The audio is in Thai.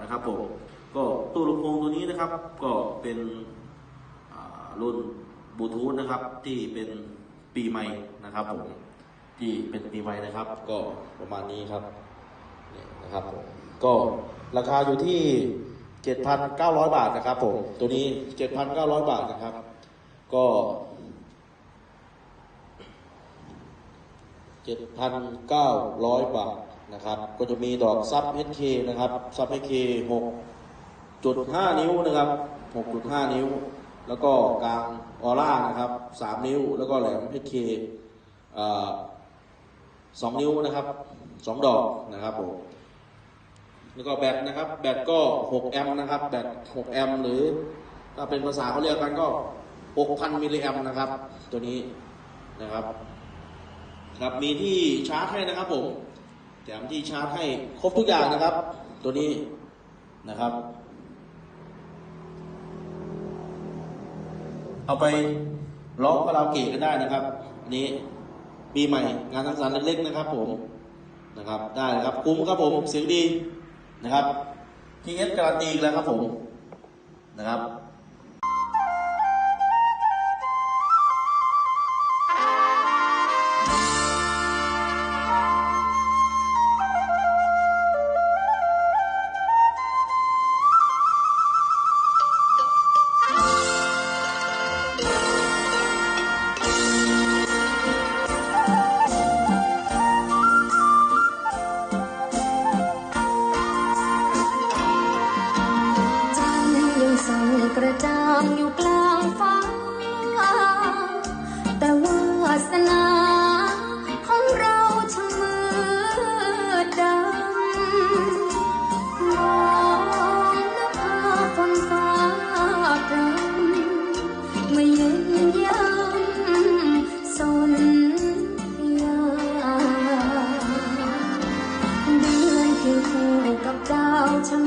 นะครับผมก็ตู้ลำโพงตัวนี้นะครับ ก็เป็นรุ่นบลูทูธนะครับ ที่เป็นปีใหม่นะครับผมที่เป็นปีใหม่นะครับ ก็ประมาณนี้ครับนี่นะครับผมก็ราคาอยู่ที่ 7,900 บาทนะครับผมตัวนี้ 7,900 บาทนะครับ ก็ 7,900 บาทนะครับ ก็จะมีดอกซับ HK นะครับ ซับ HK 6.5 นิ้วนะครับ 6.5 นิ้ว แล้วก็กลางออร่านะครับ 3 นิ้ว แล้วก็แหลม HK เอ่อ2นิ้วนะครับ2ดอกนะครับผมแล้วก็แบตนะครับ แบตก็ 6 แอมป์นะครับ แบต 6 แอมป์หรือถ้าเป็นภาษาเขาเรียกกันก็ 6,000 มิลลิแอมป์นะครับ ตัวนี้นะครับ ครับมีที่ชาร์จให้นะครับผมแถมที่ชาร์จให้ครบทุกอย่างนะครับ ตัวนี้นะครับ เอาไปร้องคาราโอเกะกันได้นะครับอันนี้ปีใหม่งานสังสรรค์เล็กๆนะครับผมนะครับ ได้นะครับคุ้มครับผมเสียงดีนะครับทีเอสการันตีแล้วครับผมนะครับางอยู่กลางฟ้า แต่วาสนาของเราช่ามืดดำมองนภาวพาฝนฟ้าปรำเมื่อเย็นย่มสนยาเดือนเคียงคู่กับดาวช่าง